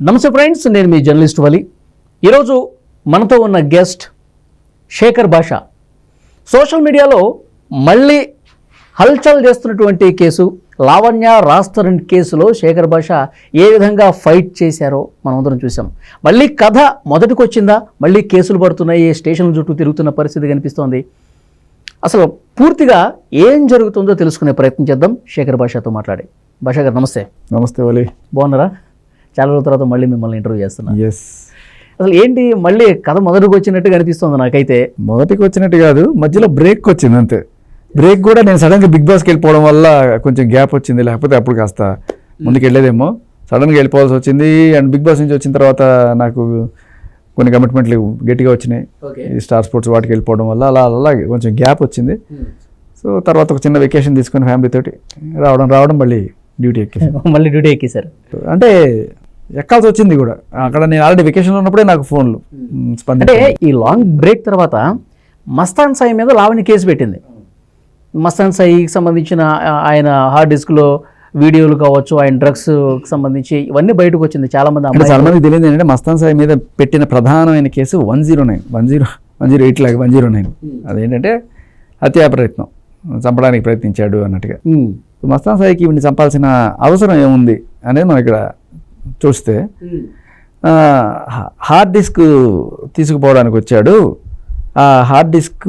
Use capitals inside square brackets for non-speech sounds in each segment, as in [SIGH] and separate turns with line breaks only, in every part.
నమస్తే ఫ్రెండ్స్ నేను మీ జర్నలిస్ట్ వలి. ఈరోజు మనతో ఉన్న గెస్ట్ శేఖర్ భాష సోషల్ మీడియాలో మళ్ళీ హల్చల్ చేస్తున్నటువంటి కేసు లావణ్య రాస్తారన్ కేసులో శేఖర్ భాష ఏ విధంగా ఫైట్ చేశారో మనమందరం చూసాం మళ్ళీ కథ మొదటికి వచ్చిందా మళ్ళీ కేసులు పడుతున్నాయి స్టేషన్ల చుట్టూ తిరుగుతున్న పరిస్థితి కనిపిస్తోంది. అసలు పూర్తిగా ఏం జరుగుతుందో తెలుసుకునే ప్రయత్నం చేద్దాం. శేఖర్ భాషతో మాట్లాడి. భాష గారు నమస్తే.
నమస్తే వలి.
బాగున్నారా? చాలా రోజుల తర్వాత మళ్ళీ మిమ్మల్ని ఇంటర్వ్యూ చేస్తున్నా.
ఎస్
అసలు ఏంటి మళ్ళీ కథ మొదటికి వచ్చినట్టుగా అనిపిస్తుంది నాకైతే?
మొదటికి వచ్చినట్టు కాదు మధ్యలో బ్రేక్ వచ్చింది అంతే. బ్రేక్ కూడా నేను సడన్గా బిగ్ బాస్కి వెళ్ళిపోవడం వల్ల కొంచెం గ్యాప్ వచ్చింది లేకపోతే అప్పుడు కాస్త ముందుకు వెళ్ళేదేమో సడన్గా వెళ్ళిపోవాల్సి వచ్చింది అండ్ బిగ్ బాస్ నుంచి వచ్చిన తర్వాత నాకు కొన్ని కమిట్మెంట్లు గట్టిగా వచ్చినాయి. స్టార్ స్పోర్ట్స్ వాటికి వెళ్ళిపోవడం వల్ల అలా అలాగే కొంచెం గ్యాప్ వచ్చింది. సో తర్వాత ఒక చిన్న వెకేషన్ తీసుకుని ఫ్యామిలీ తోటి రావడం రావడం మళ్ళీ డ్యూటీ ఎక్కేసి
మళ్ళీ డ్యూటీ ఎక్కేశారు.
అంటే ఎక్కాల్సి వచ్చింది కూడా. అక్కడ నేను ఆల్రెడీ వెకేషన్లో ఉన్నప్పుడే నాకు ఫోన్లు
అంటే
స్పందించాయి
ఈ లాంగ్ బ్రేక్ తర్వాత మస్తాన్ సాయి మీద లావణ్య కేసు పెట్టింది. మస్తాన్ సాయికి సంబంధించిన ఆయన హార్డ్ డిస్క్లో వీడియోలు కావచ్చు ఆయన డ్రగ్స్ సంబంధించి ఇవన్నీ బయటకు వచ్చింది చాలా మంది
అంటే
అమ్మాయిలు.
చాలా మందికి తెలియదు ఏంటంటే మస్తాన్ సాయి మీద పెట్టిన ప్రధానమైన case one zero nine one zero one zero eight లాగా వన్ జీరో నైన్. అదేంటంటే హత్యా ప్రయత్నం చంపడానికి ప్రయత్నించాడు అన్నట్టుగా. మస్తాన్ సాయికి వీడిని చంపాల్సిన అవసరం ఏముంది అనేది మనం ఇక్కడ చూస్తే హార్డ్ డిస్క్ తీసుకుపోవడానికి వచ్చాడు. ఆ హార్డ్ డిస్క్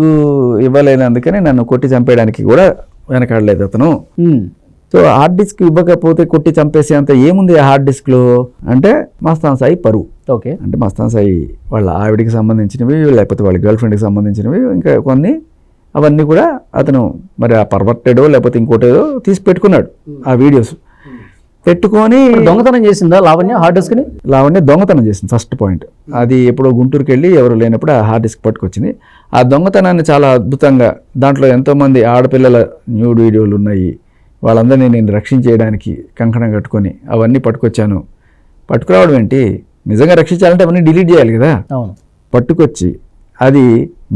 ఇవ్వలేనందుకని నన్ను కొట్టి చంపేయడానికి కూడా వెనకాడలేదు అతను. సో హార్డ్ డిస్క్ ఇవ్వకపోతే కొట్టి చంపేసే అంత ఏముంది ఆ హార్డ్ డిస్క్లో? అంటే మస్తాన్ సాయి పరువు
ఓకే.
అంటే మస్తాన్ సాయి వాళ్ళ ఆవిడికి సంబంధించినవి లేకపోతే వాళ్ళ గర్ల్ ఫ్రెండ్కి సంబంధించినవి ఇంకా కొన్ని అవన్నీ కూడా అతను మరి ఆ పర్వర్టెడో లేకపోతే ఇంకోటేదో తీసి పెట్టుకున్నాడు. ఆ వీడియోస్. పెట్టుకొని
దొంగతనం చేసిందా లావణ్య హార్డ్ డిస్క్ని
లావణ్య దొంగతనం చేసింది ఫస్ట్ పాయింట్ అది ఎప్పుడో గుంటూరుకి వెళ్ళి ఎవరు లేనప్పుడు ఆ హార్డ్ డిస్క్ పట్టుకొచ్చింది. ఆ దొంగతనాన్ని చాలా అద్భుతంగా దాంట్లో ఎంతోమంది ఆడపిల్లల న్యూడ్ వీడియోలు ఉన్నాయి. వాళ్ళందరినీ నేను రక్షించేయడానికి కంకణం కట్టుకొని అవన్నీ పట్టుకొచ్చాను. పట్టుకురావడం ఏంటి? నిజంగా రక్షించాలంటే అవన్నీ డిలీట్ చేయాలి కదా? పట్టుకొచ్చి అది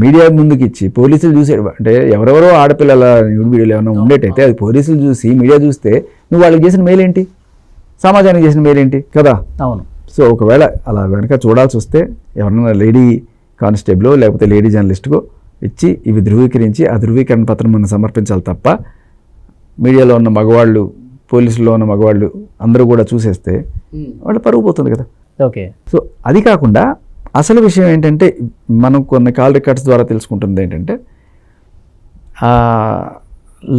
మీడియా ముందుకు ఇచ్చి పోలీసులు చూసే అంటే ఎవరెవరో ఆడపిల్లల వీడియోలు ఏమైనా ఉండేటైతే అది పోలీసులు చూసి మీడియా చూస్తే నువ్వు వాళ్ళకి చేసిన మేలేంటి సమాజానికి చేసిన మేలేంటి? కదా?
అవును.
సో ఒకవేళ అలా వెనక చూడాల్సి వస్తే ఎవరైనా లేడీ కానిస్టేబుల్ లేకపోతే లేడీ జర్నలిస్ట్కో ఇచ్చి ఇవి ధృవీకరించి ఆ ధృవీకరణ పత్రం మనం సమర్పించాలి తప్ప మీడియాలో ఉన్న మగవాళ్ళు పోలీసుల్లో ఉన్న మగవాళ్ళు అందరూ కూడా చూసేస్తే వాళ్ళు పరుగు పోతుంది కదా?
ఓకే.
సో అది కాకుండా అసలు విషయం ఏంటంటే మనం కొన్ని కాల్ రికార్డ్స్ ద్వారా తెలుసుకుంటుంది ఏంటంటే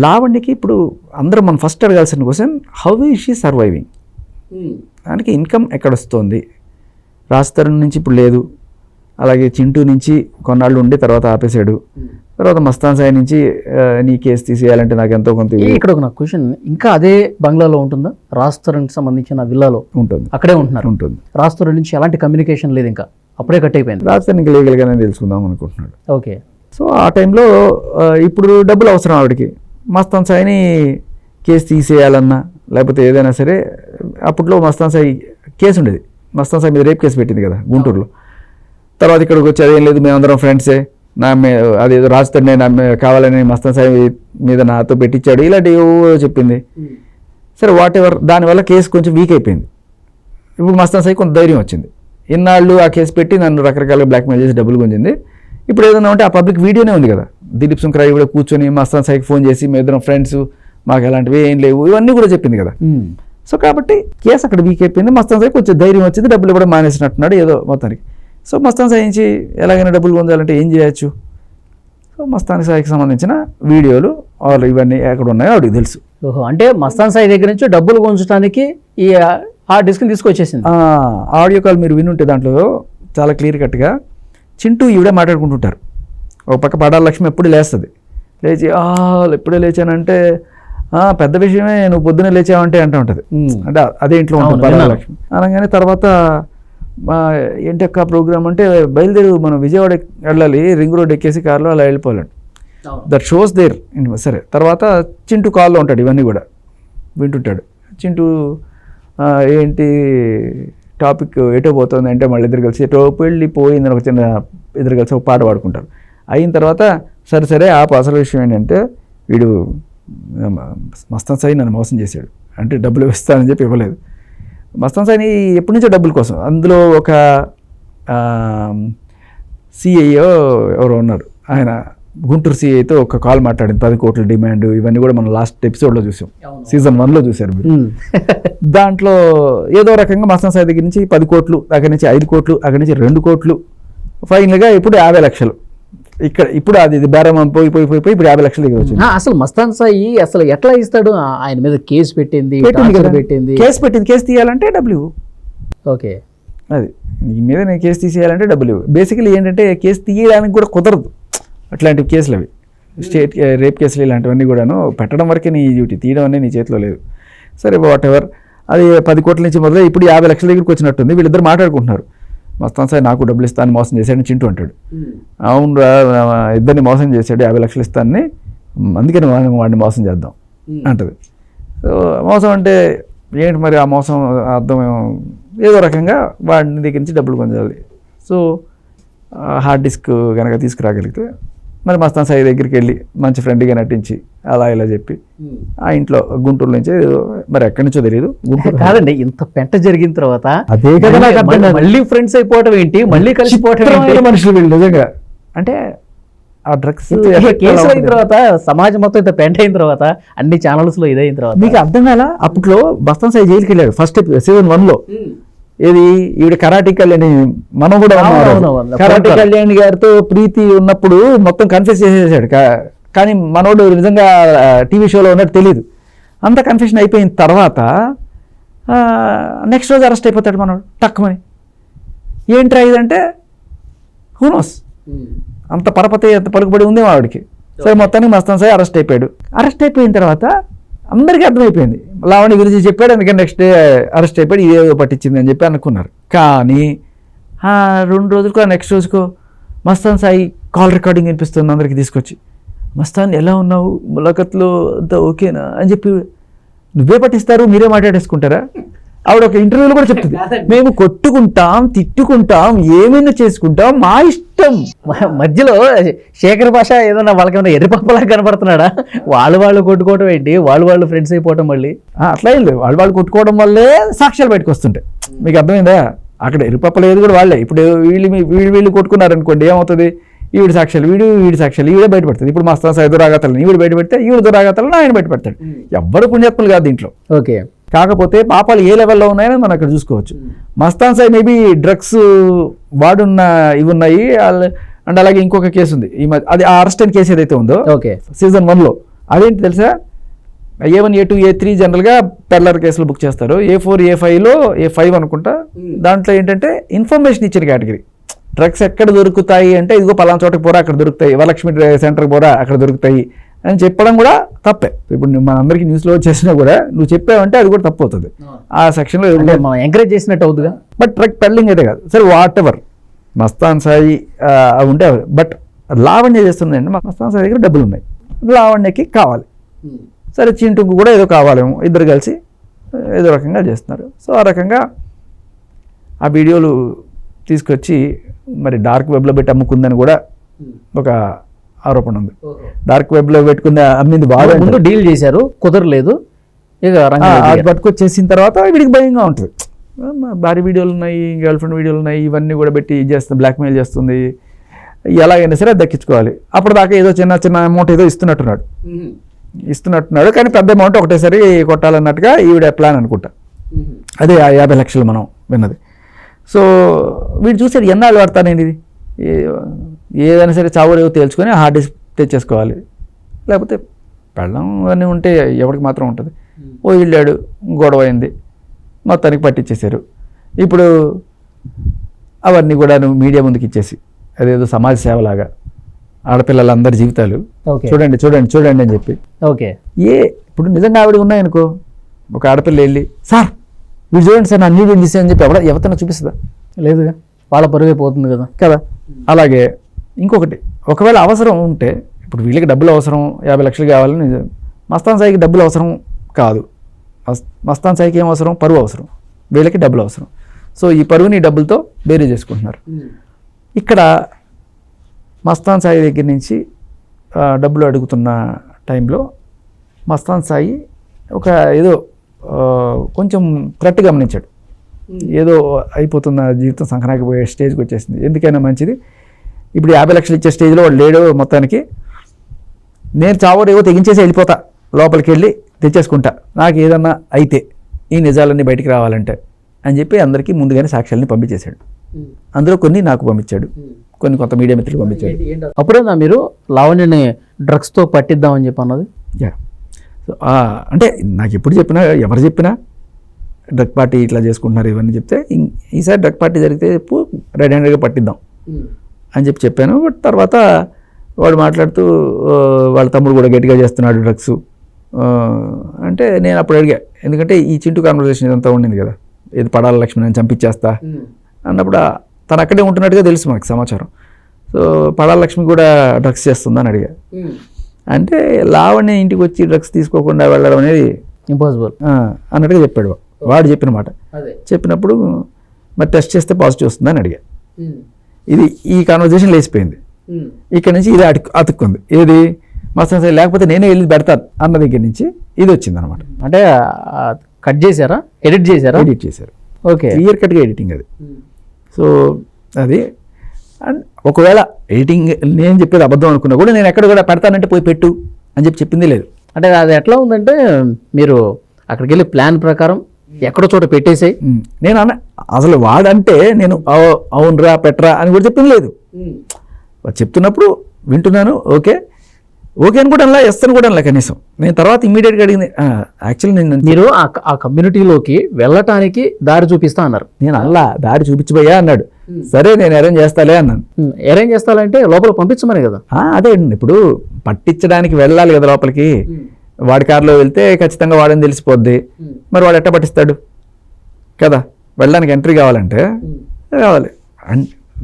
లావణ్యకి ఇప్పుడు అందరం మనం ఫస్ట్ అడగాల్సిన question how is she surviving? దానికి ఇన్కమ్ ఎక్కడ వస్తుంది రాజతరుణ్ నుంచి ఇప్పుడు లేదు. అలాగే చింటూ నుంచి కొన్నాళ్ళు ఉండి తర్వాత ఆపేశాడు. తర్వాత మస్తాన్ సాయి నుంచి నీ కేసు తీసేయాలంటే నాకు ఎంతో కొంత
ఇక్కడ ఒక నాకు క్వశ్చన్ ఇంకా అదే బంగ్లాలో ఉంటుందా? రాస్తారానికి సంబంధించిన విల్లాలో?
ఉంటుంది.
అక్కడే ఉంటున్నారు.
ఉంటుంది.
రాస్తారం నుంచి ఎలాంటి కమ్యూనికేషన్ లేదు ఇంకా. అప్పుడే కట్ అయిపోయింది.
రాజధాని ఇంకా లీగల్గానే తెలుసుకుందాం అనుకుంటున్నాడు.
ఓకే.
సో ఆ టైంలో ఇప్పుడు డబ్బులు అవసరం ఆవిడకి. మస్తాన్ సాయిని కేసు తీసేయాలన్నా లేకపోతే ఏదైనా సరే అప్పట్లో మస్తాన్ సాయి కేసు ఉండేది. మస్తాన్ సాయి మీద రేప్ కేసు పెట్టింది కదా గుంటూరులో. తర్వాత ఇక్కడికి వచ్చి అదేం లేదు మేమందరం ఫ్రెండ్సే. నా మే అది రాజుతండే నా కావాలని మస్తాన్ సాయి మీద నాతో పెట్టించాడు ఇలాంటి చెప్పింది. సరే వాట్ ఎవర్ దానివల్ల కేసు కొంచెం వీక్ అయిపోయింది. ఇప్పుడు మస్తాన్ సాయి కొంత ధైర్యం వచ్చింది. ఇన్నాళ్ళు ఆ కేసు పెట్టి నన్ను రకరకాలుగా బ్లాక్మెయిల్ చేసి డబ్బులు గుంజింది. ఇప్పుడు ఏదైనా ఉంటే ఆ పబ్లిక్ వీడియోనే ఉంది కదా. దిలీప్ సుంకరాయ్ కూడా కూర్చొని మస్తాన్ సాయికి ఫోన్ చేసి మీ ఇద్దరం ఫ్రెండ్స్ మాకు ఎలాంటివి ఏం లేవు. ఇవన్నీ కూడా చెప్పింది కదా. సో కాబట్టి కేసు అక్కడ వీక్ అయిపోయింది. మస్తాన్ సాయి కొంచెం ధైర్యం వచ్చింది. డబ్బులు ఇవ్వడం మానేసినట్టున్నాడు ఏదో మొత్తానికి. సో మస్తాన్ సాయి నుంచి ఎలాగైనా డబ్బులు పొందాలంటే ఏం చేయొచ్చు? సో మస్తాన్ సాయికి సంబంధించిన వీడియోలు ఆల్ ఇవన్నీ ఎక్కడ ఉన్నాయో ఆవిడకి తెలుసు.
ఓహో అంటే మస్తాన్ సాయి దగ్గర నుంచి డబ్బులు గుంచడానికి ఈ హార్డ్ డిస్క్ తీసుకొచ్చేసింది.
ఆ, ఆడియో కాల్ మీరు వినుంటే దాంట్లో చాలా క్లియర్ కట్గా చింటూ ఈవిడే మాట్లాడుకుంటుంటారు. ఒక పక్క పడాల లక్ష్మి ఎప్పుడు లేస్తుంది. లేచి "ఆ, ఎప్పుడే లేచానంటే "ఆ, పెద్ద విషయమే నువ్వు పొద్దునే లేచావంటే అంటూ ఉంటుంది. అంటే అదే ఇంట్లో ఉంటుంది
అవును,
పడాల
విన్నాను.
లక్ష్మి. అనగానే తర్వాత "ఆ, ఏంటి అక్క ప్రోగ్రామ్ అంటే బయలుదేరు మనం విజయవాడ వెళ్ళాలి రింగ్ రోడ్ ఎక్కేసి కార్లో అలా వెళ్ళిపోవాలండి దట్ షోస్ దేర్ సరే తర్వాత చింటూ కాల్లో ఉంటాడు ఇవన్నీ కూడా వింటుంటాడు. చింటూ "ఆ, ఏంటి టాపిక్ ఎటో పోతుంది అంటే మళ్ళీ ఇద్దరు కలిసి ఎటో పెళ్ళి పోయిందని ఒక చిన్న ఇద్దరు కలిసి ఒక పాట పాడుకుంటారు. అయిన తర్వాత సరే సరే ఆ అసలు విషయం ఏంటంటే వీడు మస్తాన్ సాయి నన్ను మోసం చేశాడు. అంటే డబ్బులు ఇస్తానని చెప్పి ఇవ్వలేదు. మస్తాన్ సాయిని ఎప్పటి నుంచో డబ్బుల కోసం. అందులో ఒక సిఐఓ ఎవరో ఉన్నారు. ఆయన గుంటూరు సిఐతో ఒక కాల్ మాట్లాడింది. పది కోట్ల డిమాండ్ ఇవన్నీ కూడా మనం లాస్ట్ ఎపిసోడ్లో చూసాం. సీజన్ వన్లో చూశారు మీరు. [LAUGHS] దాంట్లో ఏదో రకంగా మస్తాన్ సాయి దగ్గర నుంచి పది కోట్లు అక్కడి నుంచి ఐదు కోట్లు అక్కడి నుంచి రెండు కోట్లు. ఫైనల్గా ఇప్పుడు యాభై లక్షలు. ఇక్కడ ఇప్పుడు అది ఇది బేరం పోయి పోయి పోయి పోయి ఇప్పుడు యాభై లక్షలు దగ్గర వచ్చింది.
అసలు మస్తాన్ సాయి అసలు ఎట్లా ఇస్తాడు? ఆయన మీద కేసు పెట్టింది
పెట్టింది కేసు పెట్టింది కేసు తీయాలంటే ఇవ్వు.
ఓకే.
అది నీ మీద నేను కేసు తీసేయాలంటే డబ్బులు ఇవ్వు బేసికలీ ఏంటంటే కేసు తీయడానికి కూడా కుదరదు. అట్లాంటి కేసులు అవి. స్టేట్ రేప్ కేసులు ఇలాంటివన్నీ కూడాను పెట్టడం వరకే నీ డ్యూటీ తీయడం అనేది నీ చేతిలో లేదు. సరే వాట్ ఎవర్ అది పది కోట్ల నుంచి మొదలు ఇప్పుడు యాభై లక్షల దగ్గరికి వచ్చినట్టుంది. వీళ్ళిద్దరు మాట్లాడుకుంటున్నారు. మస్తాన్ సార్ నాకు డబ్బులు ఇస్తాను మోసం చేశాడని చింటూ అంటాడు. అవును రా ఇద్దరిని మోసం చేశాడు యాభై లక్షలు ఇస్తానని అందుకని వాడిని వాడిని మోసం చేద్దాం అంటది. సో మోసం అంటే ఏంటి మరి ఆ మోసం అర్థం ఏదో రకంగా వాడిని దగ్గర నుంచి డబ్బులు పొందాలి. సో హార్డ్ డిస్క్ కనుక తీసుకురాగలిగితే మరి మస్తాన్ సాయి దగ్గరికి వెళ్ళి మంచి ఫ్రెండ్గా నటించి అలా ఇలా చెప్పి ఆ ఇంట్లో గుంటూరు నుంచి మరి ఎక్కడి నుంచో తెలియదు గుంటూరు [LAUGHS]
కాదండి ఇంత పెంట జరిగిన తర్వాత
అదే కదా
మళ్ళీ-
నాకు
ఫ్రెండ్స్ అయిపోవటం ఏంటి? మళ్ళీ కలిసిపోవటం
మనుషులు వీళ్ళు నిజంగా. అంటే ఆ డ్రగ్స్
కేసు అయిన తర్వాత సమాజం మొత్తం ఇంత పెంట అయిన తర్వాత అన్ని ఛానల్స్లో ఇదైన తర్వాత?
మీకు అర్థం కాల? అప్పట్లో బస్తాన్ సాయి జైలుకి వెళ్ళాడు ఫస్ట్ సీజన్ వన్లో. ఏది? ఈవిడ కరాటి కళ్యాణ్ మనం కూడా. కరాటి. కళ్యాణ్ గారితో ప్రీతి ఉన్నప్పుడు మొత్తం కన్ఫ్యూజ్ చేసేసాడు కా- కానీ మనోడు నిజంగా టీవీ షోలో ఉన్నట్టు తెలియదు అంత కన్ఫ్యూషన్ అయిపోయిన తర్వాత నెక్స్ట్ రోజు అరెస్ట్ అయిపోతాడు మనోడు టక్కుమని. ఏంట్రా ఇదంటే హూనోస్ అంత పరపతి అంత పలుకుబడి ఉంది ఆవిడకి సరే మొత్తానికి మస్తాన్ సాయి అరెస్ట్ అయిపోయాడు. అరెస్ట్ అయిపోయిన తర్వాత అందరికీ అర్థమైపోయింది. లావణి గురించి చెప్పాడు అందుకని నెక్స్ట్ డే అరెస్ట్ అయిపోయాడు ఇదేదో పట్టించింది అని చెప్పి అనుకున్నారు. కానీ రెండు రోజులకో నెక్స్ట్ రోజుకో మస్తాన్ సాయి కాల్ రికార్డింగ్ వినిపిస్తుంది అందరికి తీసుకొచ్చి. మస్తాన్ ఎలా ఉన్నావు? ములాఖత్లో అంతా ఓకేనా? అని చెప్పి నువ్వే పట్టిస్తారు మీరే మాట్లాడేసుకుంటారా? ఆవిడ ఒక ఇంటర్వ్యూలో కూడా చెప్తుంది. మేము కొట్టుకుంటాం తిట్టుకుంటాం ఏమైనా చేసుకుంటాం మా ఇష్టం.
మధ్యలో శేఖర్ భాష ఏదన్నా వాళ్ళకేమైనా ఎర్రిపప్పలా కనబడుతున్నాడా? వాళ్ళు వాళ్ళు కొట్టుకోవటం ఏంటి? వాళ్ళు వాళ్ళు ఫ్రెండ్స్ అయిపోవటం మళ్ళీ.
అట్లా ఏం లేదు. వాళ్ళు వాళ్ళు కొట్టుకోవడం వల్లే సాక్ష్యాలు బయటకు వస్తుంటాయి. మీకు అర్థమైందా? అక్కడ ఎరుపప్పలేదు కూడా వాళ్ళే. ఇప్పుడు వీళ్ళు మీ- వీళ్ళు వీళ్ళు కొట్టుకున్నారు అనుకోండి ఏమవుతుంది? ఈవిడ సాక్ష్యాలు వీడు వీడి సాక్ష్యాలు ఈవిడే బయటపడుతుంది. ఇప్పుడు మస్తాన్ సాయి దురాగతలను ఈవిడ బయట పెడితే ఈవిడ దురాగతలను ఆయన బయట పెడతాడు ఎవ్వరు పుణ్యాత్ములు కాదు దీంట్లో.
ఓకే.
కాకపోతే పాపాలు ఏ లెవెల్లో ఉన్నాయని మనం అక్కడ చూసుకోవచ్చు. మస్తాన్ సాయి మేబీ డ్రగ్స్ వాడున్న ఇవి ఉన్నాయి. అండ్ అలాగే ఇంకొక కేసు ఉంది. ఈ మధ్య అది ఆ అరెస్ట్ అయిన కేసు ఏదైతే ఉందో
ఓకే.
సీజన్ వన్లో. అదేంటి తెలుసా? A one A two A three జనరల్గా పెర్లర్ కేసులు బుక్ చేస్తారు. ఏ ఫోర్ ఏ ఫైవ్లో ఏ ఫైవ్ అనుకుంటా. దాంట్లో ఏంటంటే ఇన్ఫర్మేషన్ ఇచ్చిన కేటగిరీ. డ్రగ్స్ ఎక్కడ దొరుకుతాయి అంటే ఇదిగో పలానా చోటకి పోరా అక్కడ దొరుకుతాయి. వరలక్ష్మి సెంటర్కి పోరా అక్కడ దొరుకుతాయి అని చెప్పడం కూడా తప్పే. ఇప్పుడు నువ్వు మనందరికీ న్యూస్లో వచ్చేసినా కూడా నువ్వు చెప్పావంటే అది కూడా తప్పు అవుతుంది. ఆ. సెక్షన్లో
మనం ఎంకరేజ్ చేసినట్టు అవుతుందిగా.
బట్ ట్రక్ పెల్లింగ్ అయితే కాదు. సరే వాట్ ఎవర్ మస్తాన్ సాయి ఉంటే. బట్ లావణ్య చేస్తుందండి మస్తాన్ సాయి దగ్గర డబ్బులు ఉన్నాయి. లావణ్యకి కావాలి. సరే చింటుకు కూడా ఏదో కావాలేమో. ఇద్దరు కలిసి ఏదో రకంగా చేస్తున్నారు. సో ఆ రకంగా ఆ వీడియోలు తీసుకొచ్చి మరి డార్క్ వెబ్లో పెట్టి అమ్ముకుందని కూడా ఒక ఆరోపణ ఉంది. డార్క్ వెబ్లో పెట్టుకుంది అమ్మింది బాగా
ముందు డీల్ చేశారు కుదరలేదు. ఇక
అది. పట్టుకొచ్చేసిన తర్వాత వీడికి భయంగా ఉంటుంది. భారీ వీడియోలు ఉన్నాయి గర్ల్ ఫ్రెండ్ వీడియోలు ఉన్నాయి ఇవన్నీ కూడా పెట్టి ఇది చేస్తుంది బ్లాక్మెయిల్ చేస్తుంది. ఎలాగైనా సరే అది దక్కించుకోవాలి. అప్పటిదాకా ఏదో చిన్న చిన్న అమౌంట్ ఏదో ఇస్తున్నట్టున్నాడు. ఇస్తున్నట్టున్నాడు కానీ పెద్ద అమౌంట్ ఒకటేసారి కొట్టాలన్నట్టుగా ఈవిడ ప్లాన్ అనుకుంటా. అదే ఆ యాభై లక్షలు మనం విన్నది. సో వీడు చూసాడు ఎన్నాళ్ళు వాడతానండి ఇది? ఏదైనా సరే చావులేవో తేల్చుకొని హార్డ్ డిస్క్ తెచ్చేసుకోవాలి. లేకపోతే పెళ్ళం అన్నీ ఉంటే ఎవరికి మాత్రం ఉంటుంది. ఓ వెళ్ళాడు గొడవ అయింది. మొత్తానికి పట్టించేశారు ఇప్పుడు అవన్నీ కూడా నువ్వు మీడియా ముందుకు ఇచ్చేసి అదేదో సమాజ సేవలాగా ఆడపిల్లలందరి జీవితాలు. చూడండి చూడండి చూడండి అని చెప్పి.
ఓకే.
ఏ ఇప్పుడు నిజంగా ఆవిడ ఉన్నాయనుకో. ఒక ఆడపిల్ల వెళ్ళి సార్ వీడు చూడండి సార్ నా నీళ్ళు తీసే అని చెప్పి ఎవడ ఎవరితో చూపిస్తుందా?
లేదుగా. వాళ్ళ పరువే పోతుంది కదా.
కదా. అలాగే ఇంకొకటి ఒకవేళ అవసరం ఉంటే ఇప్పుడు వీళ్ళకి డబ్బులు అవసరం యాభై లక్షలు కావాలని మస్తాన్ సాయికి డబ్బులు అవసరం కాదు. మస్- మస్తాన్ సాయికి ఏం అవసరం? పరువు అవసరం. వీళ్ళకి డబ్బులు అవసరం. సో ఈ పరువుని డబ్బులతో బేరీ చేసుకుంటున్నారు. ఇక్కడ మస్తాన్ సాయి దగ్గర నుంచి డబ్బులు అడుగుతున్న టైంలో మస్తాన్ సాయి ఒక ఏదో కొంచెం థ్రెట్ గమనించాడు. ఏదో అయిపోతున్న జీవితం సంక్రాంతికి పోయే స్టేజ్కి వచ్చేసింది. ఎందుకైనా మంచిది. ఇప్పుడు యాభై లక్షలు ఇచ్చే స్టేజ్లో వాడు లేడు మొత్తానికి. నేను చావడేవో తెగించేసి వెళ్ళిపోతా. లోపలికి వెళ్ళి తెచ్చేసుకుంటా. నాకు ఏదన్నా అయితే ఈ నిజాలన్నీ బయటికి రావాలంటే అని చెప్పి అందరికీ ముందుగానే సాక్ష్యాలని పంపించేశాడు. అందులో కొన్ని నాకు పంపించాడు. కొన్ని కొంత మీడియా మిత్రులు పంపించాడు.
అప్పుడేనా మీరు లావణ్యని డ్రగ్స్తో పట్టిద్దామని చెప్పి అన్నది?
యా. అంటే నాకు ఎప్పుడు చెప్పినా ఎవరు చెప్పినా డ్రగ్ పార్టీ ఇట్లా చేసుకుంటున్నారు ఇవన్నీ చెప్తే ఈసారి డ్రగ్ పార్టీ జరిగితే చెప్పు రెడ్ హ్యాండెడ్గా పట్టిద్దాం అని చెప్పి చెప్పాను. బట్ తర్వాత వాడు మాట్లాడుతూ వాళ్ళ తమ్ముడు కూడా గట్టిగా చేస్తున్నాడు డ్రగ్స్. అంటే నేను అప్పుడు అడిగా ఎందుకంటే ఈ చింటూ కాన్వర్సేషన్ ఇదంతా ఉండింది కదా ఇది పడాల లక్ష్మి నేను చంపించేస్తా? అన్నప్పుడు ఆ- తను అక్కడే ఉంటున్నట్టుగా తెలుసు మనకు సమాచారం. సో పడాల లక్ష్మి కూడా డ్రగ్స్ చేస్తుందని అడిగా. అంటే లావణ్య ఇంటికి వచ్చి డ్రగ్స్ తీసుకోకుండా వెళ్ళడం అనేది
ఇంపాసిబుల్.
అన్నట్టుగా చెప్పాడు వాడు చెప్పిన మాట. చెప్పినప్పుడు మరి టెస్ట్ చేస్తే పాజిటివ్ వస్తుందని అడిగా. ఇది ఈ కాన్వర్జేషన్ లేచిపోయింది. ఇక్కడ నుంచి ఇది అటుకు అతుక్కుంది. ఏది? మస్తు లేకపోతే నేనే వెళ్ళి పెడతాను అన్న దగ్గర నుంచి ఇది వచ్చింది అనమాట
అంటే కట్ చేశారా? ఎడిట్ చేశారా?
ఎడిట్ చేశారు.
ఓకే.
క్లియర్ కట్గా ఎడిటింగ్ అది. సో అది అండ్ ఒకవేళ ఎడిటింగ్ నేను చెప్పేది అబద్ధం అనుకున్నా కూడా నేను ఎక్కడ కూడా పెడతానంటే పోయి పెట్టు అని చెప్పి చెప్పింది లేదు.
అంటే అది ఎట్లా ఉందంటే మీరు అక్కడికి వెళ్ళి ప్లాన్ ప్రకారం ఎక్కడో చోట పెట్టేసాయి.
ఉమ్. నేను అన్న అసలు వాడంటే నేను "అవు- అవునురా పెట్టరా అని కూడా చెప్పింది లేదు. వాడు చెప్తున్నప్పుడు వింటున్నాను ఓకే. ఓకే అని కూడా అలా ఇస్తాను కూడా కనీసం. నేను తర్వాత ఇమీడియట్గా అడిగింది యాక్చువల్లీ నేను
మీరు ఆ కమ్యూనిటీలోకి వెళ్ళటానికి దారి చూపిస్తా అన్నారు.
నేను అల్లా దారి చూపించబోయా అన్నాడు. సరే నేను అరేంజ్ చేస్తాలే అన్నాను.
అరేంజ్ చేస్తాలంటే లోపల పంపించమని కదా.
"ఆ, అదే అండి. ఇప్పుడు పట్టించడానికి వెళ్ళాలి కదా లోపలికి. వాడి కారులో వెళ్తే ఖచ్చితంగా వాడని తెలిసిపోద్ది. మరి వాడు ఎట్ట పట్టిస్తాడు? కదా వెళ్ళడానికి ఎంట్రీ కావాలంటే కావాలి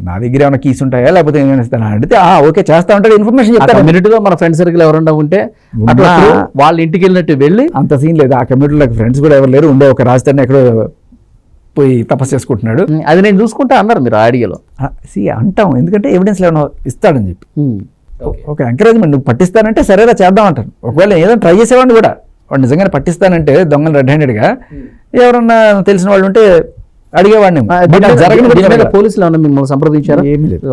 నా దగ్గర ఏమైనా కీస్ ఉంటాయా? లేకపోతే ఏమైనా అడిగితే "ఆ, ఓకే చేస్తా ఉంటాడు ఇన్ఫర్మేషన్ చెప్తాను
కమ్యూనిటీలో మన ఫ్రెండ్ సర్కిల్ ఎవరన్నా ఉంటే అట్లా వాళ్ళ ఇంటికి వెళ్ళినట్టు వెళ్ళి
అంత సీన్ లేదు. ఆ కమ్యూనిటీలో ఫ్రెండ్స్ కూడా ఎవరు లేరు. ఉండే ఒక రాజధాని ఎక్కడో పోయి తపస్సు చేసుకుంటున్నాడు.
అది నేను చూసుకుంటా అన్నారు మీరు ఆడియోలో
సి అంటాం. ఎందుకంటే ఎవిడెన్స్ ఏమైనా ఇస్తాడని చెప్పి. ఒక ఎంకరేజ్మెంట్ నువ్వు పట్టిస్తానంటే సరేరా చేద్దాం అంటాను ఒకవేళ ఏదైనా ట్రై చేసేవాడిని కూడా. వాడు నిజంగానే పట్టిస్తానంటే దొంగలు రెడ్ హ్యాండెడ్గా ఎవరన్నా తెలిసిన వాళ్ళు ఉంటే అడిగేవాడిని.
పోలీసులు ఏమన్నా మిమ్మల్ని సంప్రదించారా?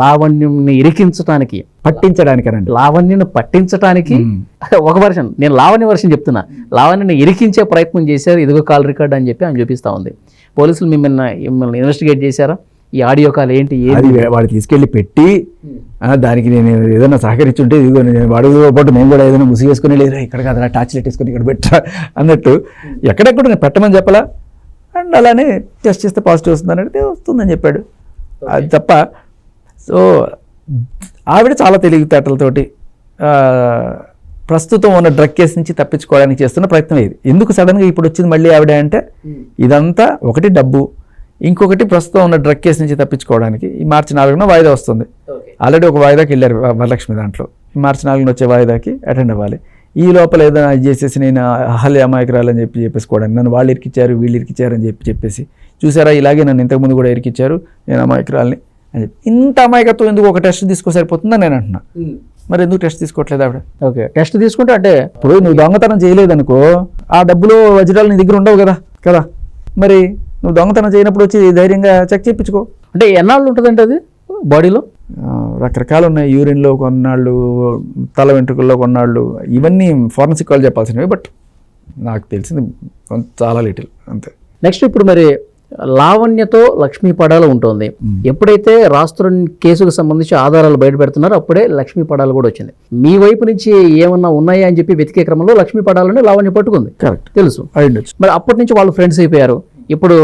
లావణ్యంని ఇరికించడానికి
పట్టించడానికనండి
లావణ్యను పట్టించడానికి [LAUGHS] ఒక వర్షన్ నేను లావణ్య వర్షన్ చెప్తున్నా. లావణ్యని ఇరికించే ప్రయత్నం చేశారు. ఇదిగో కాల్ రికార్డ్ అని చెప్పి ఆయన చూపిస్తా ఉంది. పోలీసులు మిమ్మల్ని మిమ్మల్ని ఇన్వెస్టిగేట్ చేశారా? ఈ ఆడియో కాల్ ఏంటి? ఏది?
వాడు తీసుకెళ్ళి పెట్టి దానికి నేను ఏదైనా సహకరించుంటే ఇదిగో నేను వాడుతో పాటు నేను కూడా ఏదైనా ముసిగేసుకుని లేదా ఇక్కడ కదా టార్చ్ లైట్ వేసుకొని ఇక్కడ పెట్టా అన్నట్టు ఎక్కడెక్కడ నేను పెట్టమని చెప్పలా? అండ్ అలానే టెస్ట్ చేస్తే పాజిటివ్ వస్తుందని అడిగితే వస్తుందని చెప్పాడు. అది తప్ప సో ఆవిడ చాలా తెలివితేటలతోటి ప్రస్తుతం ఉన్న డ్రగ్ కేసు నుంచి తప్పించుకోవడానికి చేస్తున్న ప్రయత్నం ఇది. ఎందుకు సడన్గా ఇప్పుడు వచ్చింది మళ్ళీ ఆవిడ అంటే ఇదంతా ఒకటి డబ్బు ఇంకొకటి ప్రస్తుతం ఉన్న డ్రగ్ కేసు నుంచి తప్పించుకోవడానికి. ఈ మార్చి నాలుగున వాయిదా వస్తుంది. ఆల్రెడీ ఒక వాయిదాకి వెళ్ళారు వరలక్ష్మి దాంట్లో. ఈ మార్చి నాలుగున వచ్చే వాయిదాకి అటెండ్ అవ్వాలి. ఈ లోపల ఏదైనా చేసేసి నేను అహల్య అమాయకురాలని చెప్పి చెప్పేసుకోవడానికి నన్ను వాళ్ళు ఇరికిచ్చారు వీళ్ళు ఇరికిచ్చారు అని చెప్పి చెప్పేసి. చూసారా? ఇలాగే నన్ను ఇంతకుముందు కూడా ఇరికిచ్చారు. నేను అమాయకురాలని అని చెప్పి. ఇంత అమాయకత్వం ఎందుకు? ఒక టెస్ట్ తీసుకో సరిపోతుందని నేను అంటున్నా. మరి ఎందుకు టెస్ట్ తీసుకోవట్లేదు ఆవిడ?
ఓకే. టెస్ట్ తీసుకుంటే అంటే
ఇప్పుడు నువ్వు దొంగతనం చేయలేదనుకో ఆ డబ్బులు వజ్రాలు నీ దగ్గర ఉండవు కదా? కదా? మరి నువ్వు దొంగతనం చేయనప్పుడు వచ్చి ధైర్యంగా చెక్ చేయించుకో.
అంటే ఎన్నాళ్ళు ఉంటుందంటే అది? బాడీలో?
రకరకాలు ఉన్నాయి యూరిన్లో కొన్నాళ్ళు తల వెంట్రుకల్లో కొన్నాళ్ళు. ఇవన్నీ ఫారెన్సిక్ వాళ్ళు చెప్పాల్సినవి బట్ నాకు తెలిసింది చాలా లిటిల్ అంతే.
నెక్స్ట్ ఇప్పుడు మరి లావణ్యతో లక్ష్మీ పడాల ఉంటుంది. ఎప్పుడైతే రాస్తున్న కేసుకు సంబంధించి ఆధారాలు బయట పెడుతున్నారో అప్పుడే లక్ష్మీ పడాలు కూడా వచ్చింది. మీ వైపు నుంచి ఏమన్నా ఉన్నాయా అని చెప్పి వెతికే క్రమంలో లక్ష్మీ పడాలని లావణ్య పట్టుకుంది.
కరెక్ట్.
తెలుసు. మరి అప్పటి నుంచి వాళ్ళు ఫ్రెండ్స్ అయిపోయారు. ఇప్పుడు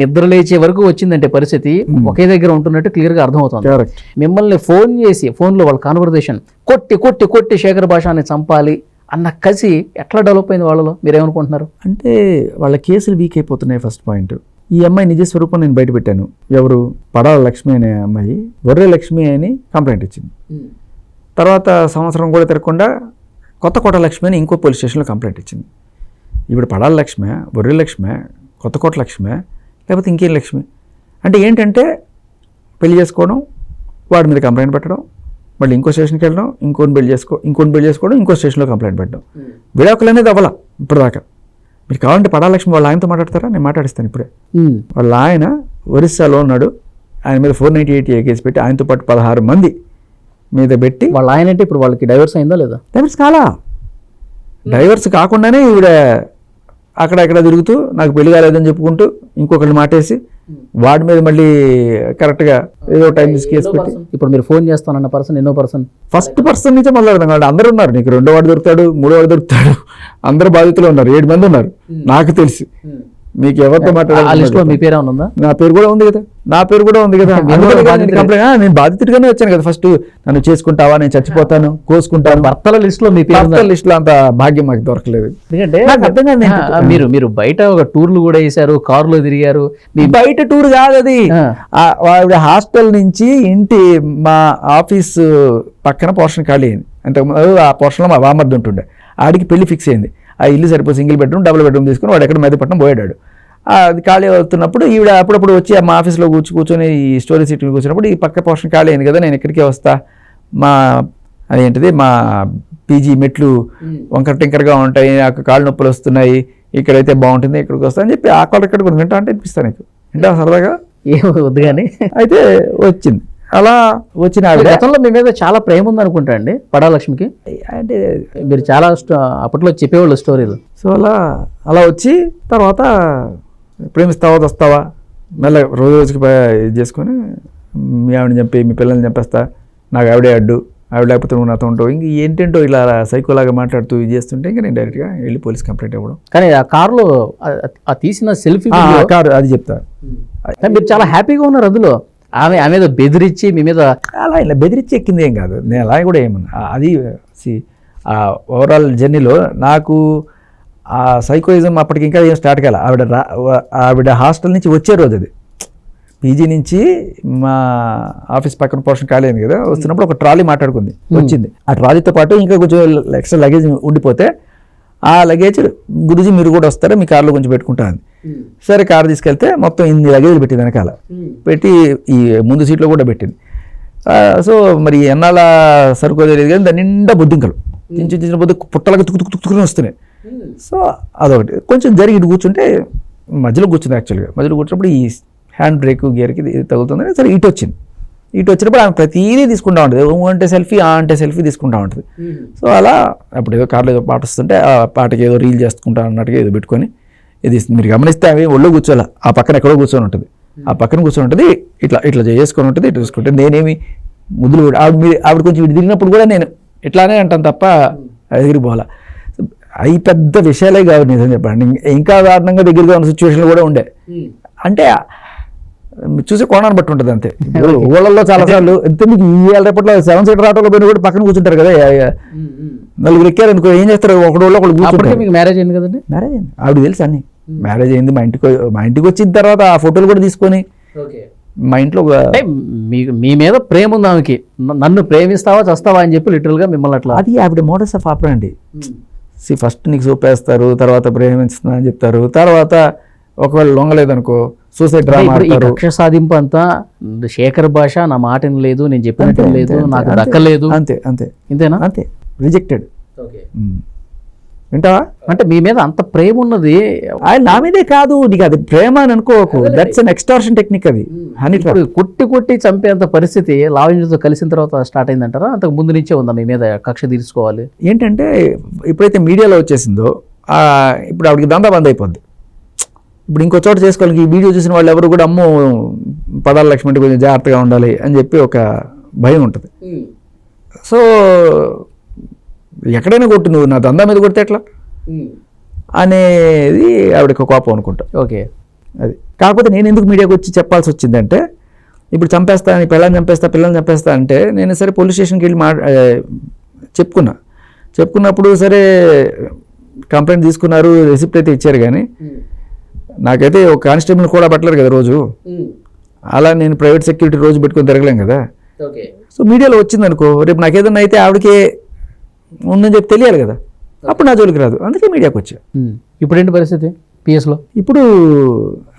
నిద్ర లేచే వరకు వచ్చిందంటే పరిస్థితి ఒకే దగ్గర ఉంటున్నట్టు క్లియర్గా అర్థమవుతుంది. మిమ్మల్ని ఫోన్ చేసి ఫోన్లో వాళ్ళ కాన్వర్జేషన్ కొట్టి కొట్టి కొట్టి శేఖర్ భాషాన్ని చంపాలి అన్న కసి ఎట్లా డెవలప్ అయింది వాళ్ళలో? మీరేమనుకుంటున్నారు?
అంటే వాళ్ళ కేసులు వీక్ అయిపోతున్నాయి ఫస్ట్ పాయింట్ ఈ అమ్మాయి నిజ స్వరూపం నేను బయట పెట్టాను. ఎవరు? పడాల లక్ష్మి అనే అమ్మాయి. బొర్రె లక్ష్మి అని కంప్లైంట్ ఇచ్చింది. తర్వాత సంవత్సరం కూడా తిరగకుండా కొత్త కోట లక్ష్మి అని ఇంకో పోలీస్ స్టేషన్లో కంప్లైంట్ ఇచ్చింది. ఇప్పుడు పడాల లక్ష్మి బొర్రె లక్ష్మి కొత్త కోట లక్ష్మి లేకపోతే ఇంకేం లక్ష్మి? అంటే ఏంటంటే పెళ్ళి చేసుకోవడం వాడి మీద కంప్లైంట్ పెట్టడం మళ్ళీ ఇంకో స్టేషన్కి వెళ్ళడం ఇంకోని పెళ్ళి చేసుకో ఇంకోని పెళ్ళి చేసుకోవడం ఇంకో స్టేషన్లో కంప్లైంట్ పెట్టడం. విడాకులు అనేది అవ్వాల ఇప్పటిదాకా. మీరు కావాలంటే పడాలక్ష్మి వాళ్ళ ఆయనతో మాట్లాడతారా? నేను మాట్లాడిస్తాను ఇప్పుడే.
ఉమ్.
వాళ్ళ ఆయన ఒరిస్సాలో ఉన్నాడు. ఆయన మీద ఫోర్ నైంటీ ఎయిట్ కేసు పెట్టి ఆయనతో పాటు పదహారు మంది మీద పెట్టి
వాళ్ళ ఆయన అంటే ఇప్పుడు వాళ్ళకి డైవర్స్ అయిందా లేదా?
డైవర్స్ కాలా? డైవర్స్ కాకుండానే ఈవిడ అక్కడ ఎక్కడ తిరుగుతూ నాకు పెళ్ళి కాలేదని చెప్పుకుంటూ ఇంకొకరిని మాటేసి వాడి మీద మళ్ళీ కరెక్ట్గా ఏదో టైం కేసు పెట్టి
ఇప్పుడు మీరు ఫోన్ చేస్తానన్న పర్సన్ ఎన్నో పర్సన్
ఫస్ట్ పర్సన్ నుంచే మొదలెడదాం కాబట్టి అందరూ ఉన్నారు. నీకు రెండో వాడు దొరుకుతాడు మూడో వాడు దొరుకుతాడు. అందరు బాధితులు ఉన్నారు. ఏడు మంది ఉన్నారు. నాకు తెలిసి. మీకు ఎవరితో
ఆ లిస్ట్లో
మాట్లాడాలి
మీ పేరు ఉందా?
నా పేరు కూడా ఉంది కదా. నా పేరు కూడా ఉంది కదా. నేను బాధితుడిగానే వచ్చాను కదా ఫస్ట్ నన్ను చేసుకుంటావా? నేను చచ్చిపోతాను కోసుకుంటాను.
భర్తల లిస్ట్లో మీ పేరు
లిస్ట్లో అంత భాగ్యం మాకు దొరకలేదు.
ఎందుకంటే మీరు మీరు బయట ఒక టూర్లు కూడా వేశారు కార్లో తిరిగారు. మీ
బయట టూర్ కాదు అది. హాస్టల్ నుంచి ఇంటి మా ఆఫీస్ పక్కన పోర్షన్ ఖాళీ అయింది. అంతకుముందు ఆ పోర్షన్లో మా బామర్ది ఉంటుండే. ఆడికి పెళ్ళి ఫిక్స్ అయింది. ఆ ఇల్లు సరిపోయి సింగిల్ బెడ్రూమ్ డబుల్ బెడ్రూమ్ తీసుకుని వాడు ఎక్కడ మెదపట్నం పోయాడు ఆ, అది ఖాళీ అవుతున్నప్పుడు ఈవిడ అప్పుడప్పుడు వచ్చి మా ఆఫీస్లో కూర్చు కూర్చొని ఈ స్టోరీ సీట్ కూర్చున్నప్పుడు ఈ పక్క పోర్షన్ ఖాళీ అయింది కదా నేను ఇక్కడికే వస్తా? మా అదేంటిది మా పీజీ మెట్లు వంకర టింకరగా ఉంటాయి నాకు కాళ్ళు నొప్పులు వస్తున్నాయి ఇక్కడైతే బాగుంటుంది ఇక్కడికి వస్తా అని చెప్పి ఆ కాళ్ళు ఇక్కడ కొంచెం వింటా అంటే అనిపిస్తాను నీకు. వింటా సరదాగా?
ఏం వద్దు కానీ
అయితే వచ్చింది. అలా వచ్చిన ఆవిడ
గతంలో మీ మీద చాలా ప్రేమ ఉంది అనుకుంటా అండి పడాలక్ష్మికి?
అంటే
మీరు చాలా అప్పట్లో చెప్పేవాళ్ళు స్టోరీలు.
సో అలా అలా వచ్చి తర్వాత ప్రేమిస్తావా వస్తావా మెల్ల రోజు రోజుకి ఇది చేసుకొని మీ ఆవిడని చంపి మీ పిల్లల్ని చంపేస్తా నాకు ఆవిడే అడ్డు ఆవిడ లేకపోతే నువ్వు నాతో ఉంటావు. ఇంక ఏంటంటో ఇలా సైకోలాగా మాట్లాడుతూ ఇది చేస్తుంటే ఇంకా నేను డైరెక్ట్గా వెళ్ళి పోలీస్ కంప్లైంట్ ఇవ్వడం.
కానీ ఆ కార్లో ఆ- తీసిన సెల్ఫీ
కారు అది చెప్తా.
మీరు చాలా హ్యాపీగా ఉన్నారు అందులో. ఆమె ఆమె మీద బెదిరించి మీ మీద
అలా ఇలా బెదిరించి ఎక్కింది ఏం కాదు. నేను అలా కూడా ఏమన్నా అది ఆ ఓవరాల్ జర్నీలో నాకు ఆ సైకోయిజం అప్పటికి ఇంకా ఏం స్టార్ట్ కాలే. ఆవిడ ఆవిడ హాస్టల్ నుంచి వచ్చే రోజు అది. పీజీ నుంచి మా ఆఫీస్ పక్కన పోర్షన్ ఖాళీ అయింది కదా. వస్తున్నప్పుడు ఒక ట్రాలీ మాట్లాడుకుంది. వచ్చింది. ఆ ట్రాలీతో పాటు ఇంకా కొంచెం ఎక్స్ట్రా లగేజ్ ఉండిపోతే ఆ లగేజ్ గురుజీ మీరు కూడా వస్తారా? మీ కార్లో కొంచెం పెట్టుకుంటా అంది. సరే కారు తీసుకెళ్తే మొత్తం ఇన్ని లగేజ్ పెట్టింది వెనకాల. పెట్టి ఈ ముందు సీట్లో కూడా పెట్టింది. సో మరి ఎన్నాళ్ళ సరుకు తెలియదు కానీ దాని నిండా బొద్దింకలు. చిన్న చిన్న చిన్న బొద్దు పుట్టలకు తుక్కు తుక్కు తుక్కుని వస్తున్నాయి. సో అదొకటి. కొంచెం జరిగి ఇటు కూర్చుంటే మధ్యలో కూర్చుంది యాక్చువల్గా మధ్యలో కూర్చున్నప్పుడు ఈ హ్యాండ్ బ్రేక్ గేర్కి ఇది తగులుతుంది సరే ఇటు వచ్చింది. ఇటు వచ్చినప్పుడు ఆమె ప్రతిదీ తీసుకుంటా ఉంటుంది. ఊ అంటే సెల్ఫీ ఆ అంటే సెల్ఫీ తీసుకుంటా ఉంటుంది. సో అలా అప్పుడు ఏదో కార్లో ఏదో పాట వస్తుంటే ఆ పాటకి ఏదో రీల్ చేసుకుంటా అన్నట్టుగా ఏదో పెట్టుకొని ఇది మీరు గమనిస్తే అవి ఒళ్ళో కూర్చోాలి. ఆ పక్కన ఎక్కడో కూర్చొని ఉంటుంది. ఆ పక్కన కూర్చొని ఉంటుంది ఇట్లా ఇట్లా చేసుకొని ఉంటుంది ఇట్లా చూసుకుంటే నేనేమి ముద్దులు కూడా ఆవిడ మీరు ఆవిడ కొంచెం ఇటు తిరిగినప్పుడు కూడా నేను ఇట్లానే అంటాను తప్ప ఎగిరిపోవాలా అవి పెద్ద విషయాలే కాదు నిజం చెప్పండి ఇంకా దారుణంగా దగ్గరగా ఉన్న సిచ్యువేషన్లు కూడా ఉండే. అంటే చూసే కోణాన్ని బట్టి ఉంటుంది అంతే. ఊళ్ళల్లో చాలా సార్లు [LAUGHS] ఎంత మీకు ఇవాళ రేపట్లో సెవెన్ సీటర్ ఆటోలో పోయిన కూడా పక్కన కూర్చుంటారు కదా. నలుగురు ఎక్కారు అనుకో ఏం చేస్తారు? ఒకడు ఒకడు కూర్చుంటారు.
మీకు మ్యారేజ్ అయింది కదండి?
మ్యారేజ్ అయింది. ఆవిడ తెలుసు అన్ని? మ్యారేజ్ అయింది మా ఇంటికి మా ఇంటికి వచ్చిన తర్వాత ఆ ఫోటోలు కూడా తీసుకొని మా ఇంట్లో
అంటే మీ మీ మీద ప్రేమ ఉంది ఆమెకి. నన్ను ప్రేమిస్తావా చస్తావా అని చెప్పి లిటరల్గా మిమ్మల్ని అట్లా
అది ఆవిడ మోడల్స్ ఆఫ్ ఆపరండి సి ఫస్ట్ నీకు చూపేస్తారు తర్వాత ప్రేమిస్తున్నా అని చెప్తారు తర్వాత ఒకవేళ లొంగలేదనుకో సూసైడ్ డ్రామా
కక్ష సాధింపు అంతా శేఖర్ భాష నా మాట లేదు నేను చెప్పినట్టు లేదు నాకు దక్కలేదు.
అంతే అంతే.
ఇంతేనా?
అంతే రిజెక్టెడ్ వింటావా?
అంటే మీ మీద అంత ప్రేమ ఉన్నది.
ఆయన నా మీదే కాదు నీకు అది ప్రేమ అని అనుకోకు. దట్స్ అన్ ఎక్స్టార్షన్ టెక్నిక్ అది.
ఇప్పుడు కొట్టి కొట్టి చంపేంత పరిస్థితి లావణ్యతో కలిసిన తర్వాత స్టార్ట్ అయిందంటారా? అంతకు ముందు నుంచే ఉందా మీ మీద కక్ష తీర్చుకోవాలి?
ఏంటంటే ఎప్పుడైతే మీడియాలో వచ్చేసిందో ఆ, ఇప్పుడు ఆవిడకి దందా బంద్ అయిపోద్ది. ఇప్పుడు ఇంకో చోట చేసుకోవాలి. ఈ వీడియో చూసిన వాళ్ళు ఎవరు కూడా అమ్మో పదాల లక్ష్మి కొంచెం జాగ్రత్తగా ఉండాలి అని చెప్పి ఒక భయం ఉంటుంది. సో ఎక్కడైనా కొట్టు నువ్వు నా దందా మీద కొడితే ఎట్లా? అనేది ఆవిడకి ఒక కోపం అనుకుంటా.
ఓకే.
అది. కాకపోతే నేను ఎందుకు మీడియాకి వచ్చి చెప్పాల్సి వచ్చిందంటే ఇప్పుడు చంపేస్తా అని పిల్లల్ని చంపేస్తా పిల్లల్ని చంపేస్తా అంటే నేను సరే పోలీస్ స్టేషన్కి వెళ్ళి మా చెప్పుకున్నా. చెప్పుకున్నప్పుడు సరే కంప్లైంట్ తీసుకున్నారు రిసిప్ట్ అయితే ఇచ్చారు కానీ నాకైతే ఒక కానిస్టేబుల్ కూడా పట్టలేరు కదా రోజు. అలా నేను ప్రైవేట్ సెక్యూరిటీ రోజు పెట్టుకొని తిరగలేం కదా.
ఓకే.
సో మీడియాలో వచ్చింది అనుకో రేపు నాకు ఏదన్నా అయితే ఆవిడకే ఉందని చెప్పి తెలియాలి కదా. అప్పుడు నా జోలికి రాదు. అందుకే మీడియాకి వచ్చా.
ఇప్పుడు ఏంటి పరిస్థితి? PS లో
ఇప్పుడు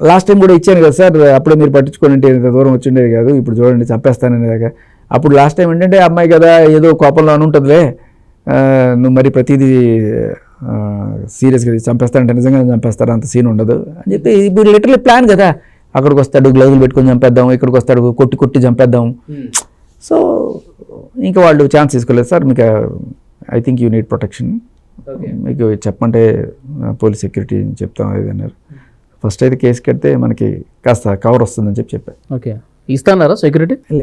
లాస్ట్ టైం కూడా ఇచ్చాను కదా సార్ అప్పుడే మీరు పట్టించుకోండి ఇంత దూరం వచ్చిండేది కాదు ఇప్పుడు చూడండి చంపేస్తాననే దాకా అప్పుడు లాస్ట్ టైం ఏంటంటే అమ్మాయి కదా ఏదో కోపంలో అని ఉంటుందిలే. ఆ, నువ్వు మరి ప్రతిదీ సీరియస్గా చంపేస్తారంటే నిజంగానే చంపేస్తారు? అంత సీన్ ఉండదు అని చెప్పి ఇప్పుడు లిటరలీ ప్లాన్ కదా. అక్కడికి వస్తాడు గ్లౌజులు పెట్టుకొని చంపేద్దాం ఇక్కడికి వస్తాడు కొట్టి కొట్టి చంపేద్దాం. సో ఇంకా వాళ్ళు ఛాన్స్ తీసుకోలేదు సార్ మీకు I think you need protection. మీకు చెప్పమంటే పోలీస్ సెక్యూరిటీ చెప్తాం అది అన్నారు. ఫస్ట్ అయితే కేసు కడితే మనకి కాస్త కవర్ వస్తుందని చెప్పి చెప్పాను
ఓకే. ఇస్తానారా సెక్యూరిటీ?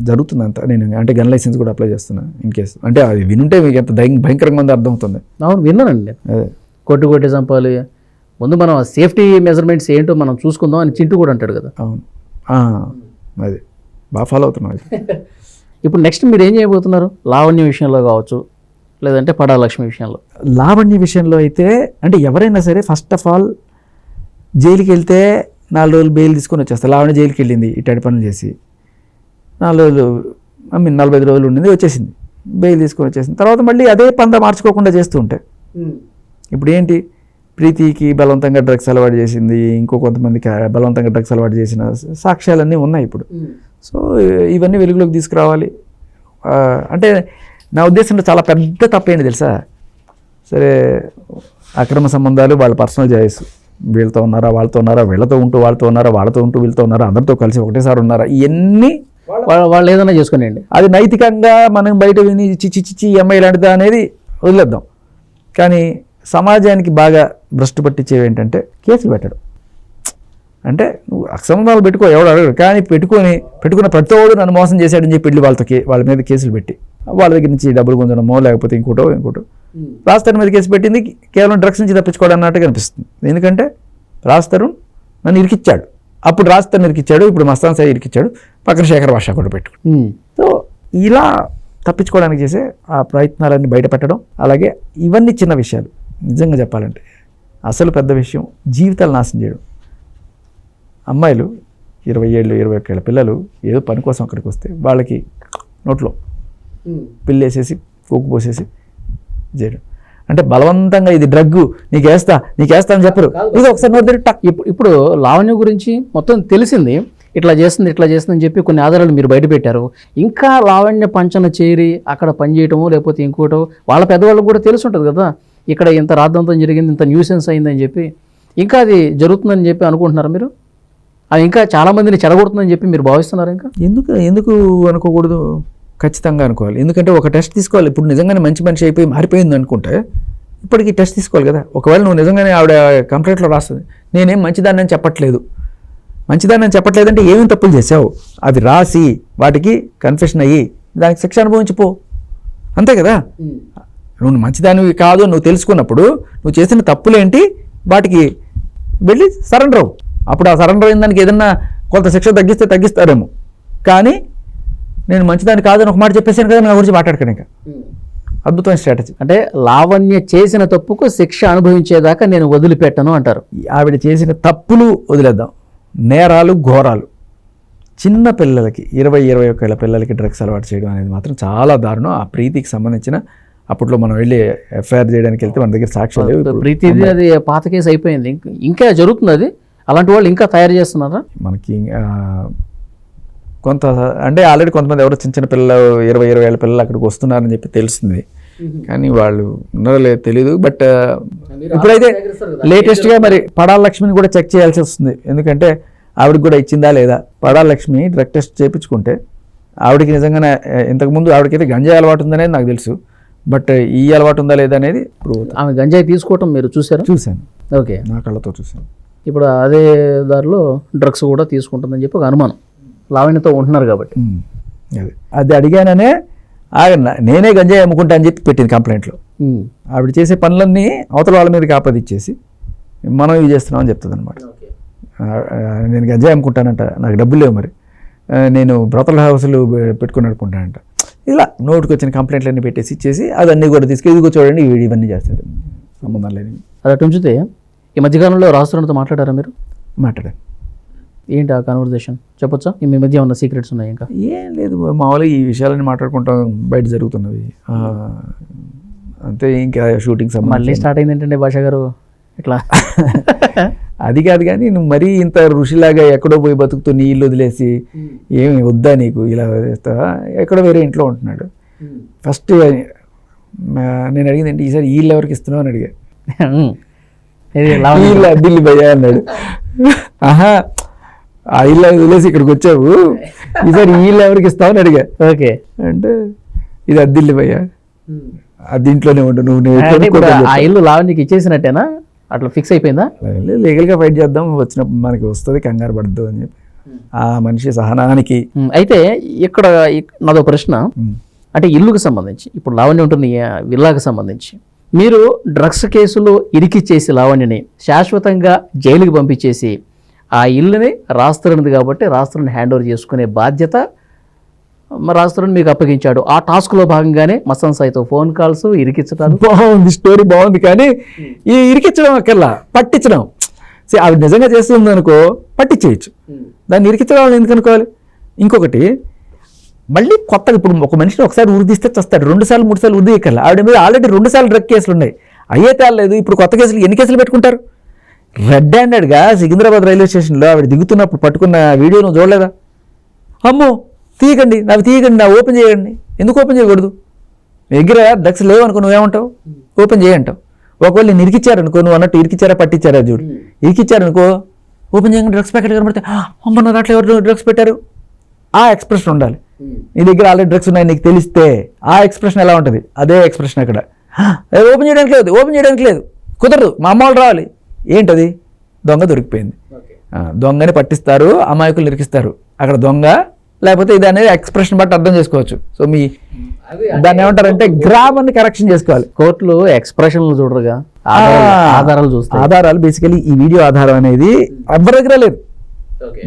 జరుగుతుంది అంతా. నేను అంటే గన్ లైసెన్స్ కూడా అప్లై చేస్తున్నా ఇన్ కేసు. అంటే అది వినుంటే మీకు ఎంత భయం- భయంకరంగా ఉందో అర్థమవుతుంది.
అవును విన్నానండి నేను.
అదే.
కొట్టి కొట్టి చంపాలి. ముందు మనం సేఫ్టీ మెజర్మెంట్స్ ఏంటో మనం చూసుకుందాం అని చింటూ కూడా అంటాడు కదా.
అవును. అది. బాగా ఫాలో అవుతున్నాం అది [LAUGHS]
ఇప్పుడు నెక్స్ట్ మీరు ఏం చేయబోతున్నారు? లావణ్య విషయంలో కావచ్చు లేదంటే పడా లక్ష్మి విషయంలో?
లావణ్య విషయంలో అయితే అంటే ఎవరైనా సరే ఫస్ట్ ఆఫ్ ఆల్ జైలుకి వెళ్తే నాలుగు రోజులు బెయిల్ తీసుకొని వచ్చేస్తారు లావణ్య జైలుకి వెళ్ళింది ఇటు పనులు చేసి. నాలుగు రోజులు ఐ మీన్ నలభై ఐదు రోజులు ఉండింది వచ్చేసింది. బెయిల్ తీసుకొని వచ్చేసింది. తర్వాత మళ్ళీ అదే పంద మార్చుకోకుండా చేస్తూ ఉంటే. ఇప్పుడు ఏంటి? ప్రీతికి బలవంతంగా డ్రగ్స్ అలవాటు చేసింది ఇంకో కొంతమందికి బలవంతంగా డ్రగ్స్ అలవాటు చేసిన సాక్ష్యాలన్నీ ఉన్నాయి ఇప్పుడు. సో ఇవన్నీ వెలుగులోకి తీసుకురావాలి. అంటే నా ఉద్దేశంలో చాలా పెద్ద తప్పేంటి తెలుసా? సరే అక్రమ సంబంధాలు వాళ్ళ పర్సనల్ చాయిస్ వీళ్ళతో ఉన్నారా వాళ్ళతో ఉన్నారా వీళ్ళతో ఉంటూ వాళ్ళతో ఉన్నారా వాళ్ళతో ఉంటూ వీళ్ళతో ఉన్నారా అందరితో కలిసి ఒకటేసారి ఉన్నారా? ఇవన్నీ
వాళ్ళ ఏదైనా చేసుకునేయండి.
అది నైతికంగా మనం బయట విని చిచ్చి చిచ్చి అమ్మాయి ఇలాంటిదా అనేది వదిలేద్దాం. కానీ సమాజానికి బాగా భ్రష్టు పట్టించేవి ఏంటంటే కేసులు పెట్టడం. అంటే నువ్వు అసంబంధాలు పెట్టుకో ఎవడు అడగడు. కానీ పెట్టుకొని పెట్టుకున్న ప్రతివాడు నన్ను మోసం చేశాడని చెప్పి వెళ్ళి వాళ్ళతో వాళ్ళ మీద కేసులు పెట్టి వాళ్ళ దగ్గర నుంచి డబ్బులు గుంజడమో లేకపోతే ఇంకోటో ఇంకోటో. రాజ్ మీద కేసు పెట్టింది కేవలం డ్రగ్స్ నుంచి తప్పించుకోవడం అన్నట్టుగా అనిపిస్తుంది. ఎందుకంటే రాజ్ తరుణ్ నన్ను ఇరికిచ్చాడు. అప్పుడు రాజ్ తరుణ్ ఇరికిచ్చాడు ఇప్పుడు మస్తాన్ సాయి ఇరికిచ్చాడు పక్కన శేఖర్ భాష కూడా పెట్టు
ఉమ్.
సో ఇలా తప్పించుకోవడానికి చేసే ఆ ప్రయత్నాలన్నీ బయట పెట్టడం అలాగే ఇవన్నీ చిన్న విషయాలు. నిజంగా చెప్పాలంటే అసలు పెద్ద విషయం జీవితాలు నాశనం చేయడం. అమ్మాయిలు ఇరవై ఏళ్ళు ఇరవై ఒక్క ఏళ్ళ పిల్లలు ఏదో పని కోసం అక్కడికి వస్తే వాళ్ళకి నోట్లో పిల్లేసేసి కోకు పోసేసి చేయడం. అంటే బలవంతంగా ఇది డ్రగ్గు నీకు వేస్తా నీకు వేస్తా అని చెప్పరు ఇది ఒకసారి నోరు టక్.
ఇప్పుడు ఇప్పుడు లావణ్య గురించి మొత్తం తెలిసింది. ఇట్లా చేస్తుంది ఇట్లా చేస్తుంది అని చెప్పి కొన్ని ఆధారాలు మీరు బయట పెట్టారు. ఇంకా లావణ్య పంచన చేరి అక్కడ పని చేయటమో లేకపోతే ఇంకోటో వాళ్ళ పెద్దవాళ్ళకి కూడా తెలిసి ఉంటుంది కదా. ఇక్కడ ఇంత రాద్దంతం జరిగింది ఇంత న్యూసెన్స్ అయిందని చెప్పి. ఇంకా అది జరుగుతుందని చెప్పి అనుకుంటున్నారా మీరు? అది ఇంకా చాలా మందిని చెడగొడుతుందని చెప్పి మీరు భావిస్తున్నారు ఇంకా?
ఎందుకు ఎందుకు అనుకోకూడదు? ఖచ్చితంగా అనుకోవాలి. ఎందుకంటే ఒక టెస్ట్ తీసుకోవాలి. ఇప్పుడు నిజంగానే మంచి మనిషి అయిపోయి మారిపోయింది అనుకుంటే ఇప్పటికి టెస్ట్ తీసుకోవాలి కదా. ఒకవేళ నువ్వు నిజంగానే ఆవిడ కంప్లైంట్లో రాస్తుంది. నేనేం మంచిదాన్ని అని చెప్పట్లేదు. మంచిదాన్ని అని చెప్పట్లేదంటే ఏమేమి తప్పులు చేసావు? అవి రాసి వాటికి కన్ఫెషన్ అయ్యి దానికి శిక్ష అనుభవించిపో అంతే కదా? నువ్వు మంచిదానివి కాదు నువ్వు తెలుసుకున్నప్పుడు నువ్వు చేసిన తప్పులేంటి? వాటికి వెళ్ళి సరెండర్ అవ్వు. అప్పుడు ఆ సరెండర్ అయిన దానికి ఏదన్నా కొంత శిక్ష తగ్గిస్తే తగ్గిస్తారేమో. కానీ నేను మంచిదాన్ని కాదని ఒక మాట చెప్పేసాను కదా నా గురించి మాట్లాడకండి ఇంకా. అద్భుతమైన స్ట్రాటజీ.
అంటే లావణ్య చేసిన తప్పుకు శిక్ష అనుభవించేదాకా నేను వదిలిపెట్టను అంటారు.
ఆవిడ చేసిన తప్పులు వదిలేద్దాం. నేరాలు ఘోరాలు. చిన్న పిల్లలకి ఇరవై ఇరవై ఒక్క ఏళ్ళ పిల్లలకి డ్రగ్స్ అలవాటు చేయడం అనేది మాత్రం చాలా దారుణం. ఆ ప్రీతికి సంబంధించిన అప్పట్లో మనం వెళ్ళి ఎఫ్ఐఆర్ చేయడానికి వెళ్తే మన దగ్గర సాక్ష్యాలు లేవు
ప్రీతిది అది పాత కేసు అయిపోయింది. ఇంక- జరుగుతుంది అది? అలాంటి వాళ్ళు ఇంకా తయారు చేస్తున్నారా?
మనకి కొంత అంటే ఆల్రెడీ కొంతమంది ఎవరో చిన్న చిన్న పిల్లలు ఇరవై ఇరవై ఏళ్ళ పిల్లలు అక్కడికి వస్తున్నారని చెప్పి తెలుస్తుంది. కానీ వాళ్ళు ఉన్నారో లేదో తెలియదు బట్ ఇప్పుడైతే లేటెస్ట్గా మరి పడాల లక్ష్మిని కూడా చెక్ చేయాల్సి వస్తుంది. ఎందుకంటే ఆవిడకి కూడా ఇచ్చిందా లేదా? పడాల లక్ష్మి డ్రగ్ టెస్ట్ చేయించుకుంటే ఆవిడకి నిజంగానే ఇంతకుముందు ఆవిడకైతే గంజాయి అలవాటు ఉందనేది నాకు తెలుసు. బట్ ఈ అలవాటు ఉందా లేదా అనేది ఇప్పుడు
ఆమె గంజాయి తీసుకోవటం మీరు చూసారా?
చూశాను.
ఓకే.
నా కళ్ళతో చూశాను.
ఇప్పుడు అదే దారిలో డ్రగ్స్ కూడా తీసుకుంటుందని చెప్పి ఒక అనుమానం. లావణ్యతో ఉంటున్నారు కాబట్టి.
అది. అది అడిగాననే ఆగన్న నేనే గంజాయి అమ్ముకుంటా అని చెప్పి పెట్టింది కంప్లైంట్లో. ఆవిడ చేసే పనులన్నీ అవతల వాళ్ళ మీదకి ఆపదిచ్చేసి మనం ఇవి చేస్తున్నాం అని చెప్తుంది అనమాట నేను గంజాయి అమ్ముకుంటానంట నాకు డబ్బులు లేవు మరి. నేను బ్రోతల హౌస్లు పెట్టుకుని నడుపుకుంటానంట. ఇలా నోటికి వచ్చిన కంప్లైంట్లన్నీ పెట్టేసి ఇచ్చేసి అదన్నీ కూడా తీసుకెళ్ళి ఇదిగో చూడండి ఇవి ఇవన్నీ చేస్తాడు. సంబంధం లేని.
అది అటు ఉంచితే ఈ మధ్యకాలంలో రాష్ట్రంతో మాట్లాడారా మీరు?
మాట్లాడాను.
ఏంటి ఆ కన్వర్జేషన్ చెప్పొచ్చా? ఈ మీ మధ్య ఉన్న సీక్రెట్స్ ఉన్నాయి ఇంకా?
ఏం లేదు మామూలుగా ఈ విషయాలన్నీ మాట్లాడుకుంటాం బయట జరుగుతున్నవి. అంతే ఇంకా షూటింగ్
మళ్ళీ స్టార్ట్ అయింది ఏంటంటే భాష గారు? ఇట్లా [LAUGHS]
అది కాదు కానీ నువ్వు మరీ ఇంత ఋషిలాగా ఎక్కడో పోయి బతుకుతూ నీ ఇల్లు వదిలేసి ఏమి వద్దా నీకు? ఇలా చేస్తావా ఎక్కడో వేరే ఇంట్లో ఉంటున్నాడు. ఫస్ట్ ఆ, నేను అడిగింది ఏంటి ఈసారి వీళ్ళు ఎవరికి ఇస్తున్నావు? అని అడిగా. వీళ్ళ ఢిల్లీ భయ్యా అన్నాడు. [LAUGHS] ఆహా. ఆ ఇల్లు వదిలేసి ఇక్కడికి వచ్చావు. [LAUGHS] ఈసారి వీళ్ళు ఎవరికి ఇస్తావు అని అడిగా.
ఓకే.
అంటే ఇది అద్దిల్లి భయ్యా. అది ఇంట్లోనే ఉండు నువ్వు నేను
ఆ ఇల్లు లావణ్యకి ఇచ్చేసినట్టేనా? అట్లా ఫిక్స్ అయిపోయిందా?
లీగల్గా ఫైట్ చేద్దాం. వచ్చినప్పుడు మనకి వస్తుంది కంగారు పడద్దు అని చెప్పి. ఆ మనిషి సహనానికి.
ఉమ్, అయితే ఇక్కడ ఇక్- నాదో ప్రశ్న. అంటే ఇల్లుకు సంబంధించి ఇప్పుడు లావణ్య ఉంటుంది ఈ విల్లాకు సంబంధించి. మీరు డ్రగ్స్ కేసులో ఇరికిచ్చేసి లావణ్యని శాశ్వతంగా జైలుకి పంపించేసి ఆ ఇల్లుని రాస్తున్నది కాబట్టి రాస్తుని హ్యాండ్ ఓవర్ చేసుకునే బాధ్యత మరి రాస్తుని మీకు అప్పగించాడు. ఆ టాస్క్లో భాగంగానే మసన్ సాయితో ఫోన్ కాల్స్ ఇరికించడాలు
బాగుంది స్టోరీ బాగుంది కానీ ఈ ఇరికించడం అక్కర్లా. పట్టించడం. ఆవిడ నిజంగా చేస్తుంది అనుకో పట్టించేయచ్చు. దాన్ని ఇరికించడం ఎందుకు అనుకోవాలి? ఇంకొకటి మళ్ళీ కొత్తగా ఇప్పుడు ఒక మనిషిని ఒకసారి ఉరిదిస్తే చస్తాడు. రెండు సార్లు మూడు సార్లు ఉరిదీయక్కర్లా ఆవిడ మీద ఆల్రెడీ రెండు సార్లు డ్రగ్ కేసులు ఉన్నాయి అయ్యే తేలేదు ఇప్పుడు కొత్త కేసులు ఎన్ని కేసులు పెట్టుకుంటారు? రెడ్ హ్యాండెడ్గా సికింద్రాబాద్ రైల్వే స్టేషన్లో ఆవిడ దిగుతున్నప్పుడు పట్టుకున్న వీడియో నువ్వు చూడలేదా? అమ్మో తీయకండి నాకు తీయకండి నా ఓపెన్ చేయకండి. ఎందుకు ఓపెన్ చేయకూడదు? మీ దగ్గర డ్రగ్స్ లేవనుకో నువ్వేమంటావు? ఓపెన్ చేయంటావు ఒకవేళ నేను ఇరికిచ్చారనుకో నువ్వు అన్నట్టు ఇరికిచ్చారా పట్టించారా చూడు. ఇరికిచ్చారనుకో ఓపెన్ చేయగానే డ్రగ్స్ ప్యాకెట్ కనబడితే "ఆ, అమ్మ నా దాంట్లో ఎవరు డ్రగ్స్ పెట్టారు? ఆ ఎక్స్ప్రెషన్ ఉండాలి. నీ దగ్గర ఆల్రెడీ డ్రగ్స్ ఉన్నాయి నీకు తెలిస్తే ఆ ఎక్స్ప్రెషన్ ఎలా ఉంటుంది? అదే ఎక్స్ప్రెషన్ అక్కడ. "ఆ, అది ఓపెన్ చేయడానికి లేదు ఓపెన్ చేయడానికి లేదు కుదరదు మా అమ్మ వాళ్ళు రావాలి. ఏంటది? దొంగ దొరికిపోయింది. దొంగని పట్టిస్తారు అమాయకులు ఇరికిస్తారు. అక్కడ దొంగ లేకపోతే ఇది అనేది ఎక్స్ప్రెషన్ బట్టి అర్థం చేసుకోవచ్చు. సో మీ దాన్ని ఏమంటారంటే గ్రామాన్ని కరెక్షన్ చేసుకోవాలి.
కోర్టులు ఎక్స్ప్రెషన్లు చూడరుగా? ఆధారాలు-
ఆ,
ఆధారాలు
బేసికలీ ఈ వీడియో ఆధారం అనేది ఎవరి దగ్గర లేదు.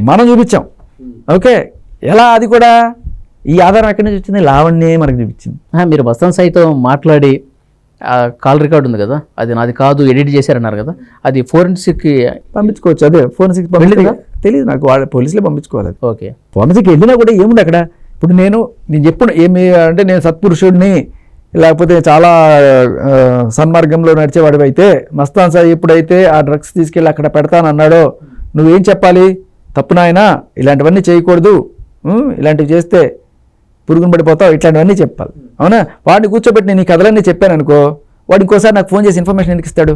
మనం చూపించాం. ఓకే. ఎలా అది కూడా? ఈ ఆధారం ఎక్కడి నుంచి వచ్చింది? లావణ్యే మనకు చూపించింది.
ఆ, మీరు బస్తాన్ సాయితో మాట్లాడి కాల్ రికార్డు ఉంది కదా అది నాది కాదు ఎడిట్ చేశారన్నారు కదా అది ఫోరెన్సిక్
పంపించుకోవచ్చు. అదే ఫోరెన్సిక్ తెలియదు నాకు వాళ్ళ పోలీసులే పంపించుకోవాలి
ఓకే.
ఫోరెన్సిక్ వెళ్ళినా కూడా ఏముంది అక్కడ? ఇప్పుడు నేను నేను చెప్పిన ఏమి అంటే నేను సత్పురుషుడిని లేకపోతే చాలా సన్మార్గంలో నడిచేవాడివి అయితే మస్తాన్ సాయి ఎప్పుడైతే ఆ డ్రగ్స్ తీసుకెళ్ళి అక్కడ పెడతానన్నాడో నువ్వేం చెప్పాలి? తప్పు నాయనా ఇలాంటివన్నీ చేయకూడదు. ఇలాంటివి చేస్తే పురుగును పడిపోతావు ఇట్లాంటివన్నీ చెప్పాలి. అవునా? వాడిని కూర్చోబెట్టి నేను ఈ కథలన్నీ చెప్పాను అనుకో వాడు ఇంకోసారి నాకు ఫోన్ చేసి ఇన్ఫర్మేషన్ ఎందుకు ఇస్తాడు?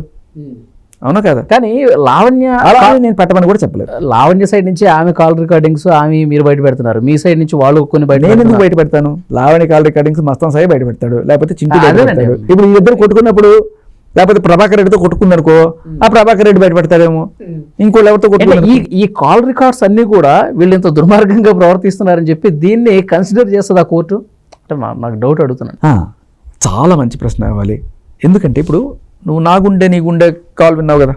అవునా కదా?
కానీ లావణ్య
అలా నేను పెట్టమని కూడా చెప్పలేదు.
లావణ్య సైడ్ నుంచి ఆమె కాల్ రికార్డింగ్స్ ఆమె మీరు బయట పెడుతున్నారు. మీ సైడ్ నుంచి వాళ్ళు కొన్ని బయట
నేను ఎందుకు. బయట పెడతాను? లావణి కాల్ రికార్డింగ్స్ మస్తాన్ సాయి బయట పెడతాడు లేకపోతే చింటూ. పెడతాడు. ఇప్పుడు ఇద్దరు కొట్టుకున్నప్పుడు లేకపోతే ప్రభాకర్ రెడ్డితో కొట్టుకుందనుకో ఆ ప్రభాకర్ రెడ్డి బయట పెడతాడేమో. ఇంకోళ్ళు ఎవరితో
అంటే
కొట్టుకుందనుకో
ఈ ఈ కాల్ రికార్డ్స్ అన్ని కూడా వీళ్ళు ఇంత దుర్మార్గంగా ప్రవర్తిస్తున్నారని చెప్పి దీన్ని కన్సిడర్ చేస్తుంది ఆ కోర్టు అంటే నాకు డౌట్ అడుగుతున్నాను
చాలా మంచి ప్రశ్న ఇవ్వాలి. ఎందుకంటే ఇప్పుడు నువ్వు నా గుండె నీ గుండె కాల్ విన్నావు కదా?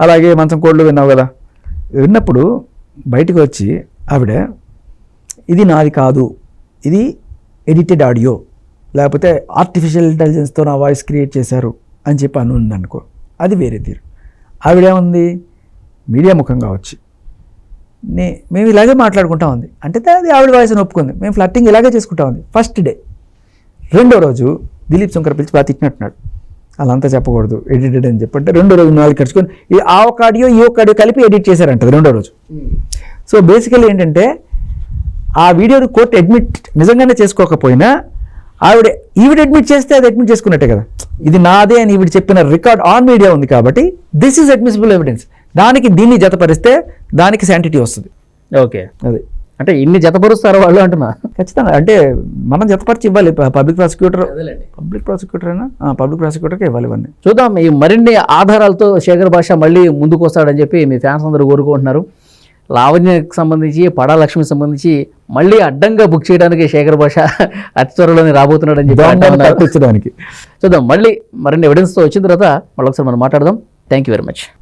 అలాగే మంచం కోళ్ళు విన్నావు కదా? విన్నప్పుడు బయటకు వచ్చి ఆవిడ ఇది నాది కాదు. ఇది ఎడిటెడ్ ఆడియో. లేకపోతే ఆర్టిఫిషియల్ ఇంటెలిజెన్స్తో నా వాయిస్ క్రియేట్ చేశారు. అని చెప్పి అని అనుకో. అది వేరే తీరు. ఆవిడేముంది మీడియా ముఖంగా వచ్చి. నే మేము ఇలాగే మాట్లాడుకుంటా ఉంది. అంటే అది ఆవిడ వాయిస్ ఒప్పుకుంది. మేము ఫ్లట్టింగ్ ఇలాగే చేసుకుంటా ఉంది. ఫస్ట్ డే రెండో రోజు దిలీప్ శంకర్ పిలిచి బాగా తిట్టినట్టున్నాడు. అలా అంతా చెప్పకూడదు. ఎడిటెడ్ అని చెప్పంటే రెండో రోజు నాలుగు ఖర్చుకొని ఈ ఆ ఒక ఆడియో ఈ ఒక ఆడియో కలిపి ఎడిట్ చేశారంటది రెండో రోజు. సో బేసికల్లీ ఏంటంటే ఆ వీడియోని కోర్టు అడ్మిట్ నిజంగానే చేసుకోకపోయినా ఆవిడ ఈవిడ అడ్మిట్ చేస్తే అది అడ్మిట్ చేసుకున్నట్టే కదా. ఇది నాదే అని ఈవిడ చెప్పిన రికార్డ్ ఆన్ మీడియా ఉంది కాబట్టి దిస్ ఈజ్ అడ్మిసిబుల్ ఎవిడెన్స్ దానికి దీన్ని జతపరిస్తే దానికి శాంటిటీ వస్తుంది.
ఓకే.
అది.
అంటే ఇన్ని జతపరుస్తారు వాళ్ళు అంటున్నా?
ఖచ్చితంగా. అంటే మనం జతపరిచి ఇవ్వాలి. పబ్లిక్ ప్రాసిక్యూటర్ పబ్లిక్ ప్రాసిక్యూటర్ అయినా పబ్లిక్ ప్రాసిక్యూటర్కి ఇవ్వాలి ఇవన్నీ.
చూద్దాం. ఈ మరిన్ని ఆధారాలతో శేఖర్ భాష మళ్ళీ ముందుకు వస్తాడని చెప్పి మీ ఫ్యాన్స్ అందరూ కోరుకుంటున్నారు. లావణ్యకు సంబంధించి పడా లక్ష్మికి సంబంధించి మళ్ళీ అడ్డంగా బుక్ చేయడానికి శేఖర్ భాష అతి త్వరలోనే రాబోతున్నాడని చెప్పి చూద్దాం. మళ్ళీ మరిన్ని ఎవిడెన్స్తో వచ్చిన తర్వాత మళ్ళీ ఒకసారి మనం మాట్లాడదాం. Thank you very much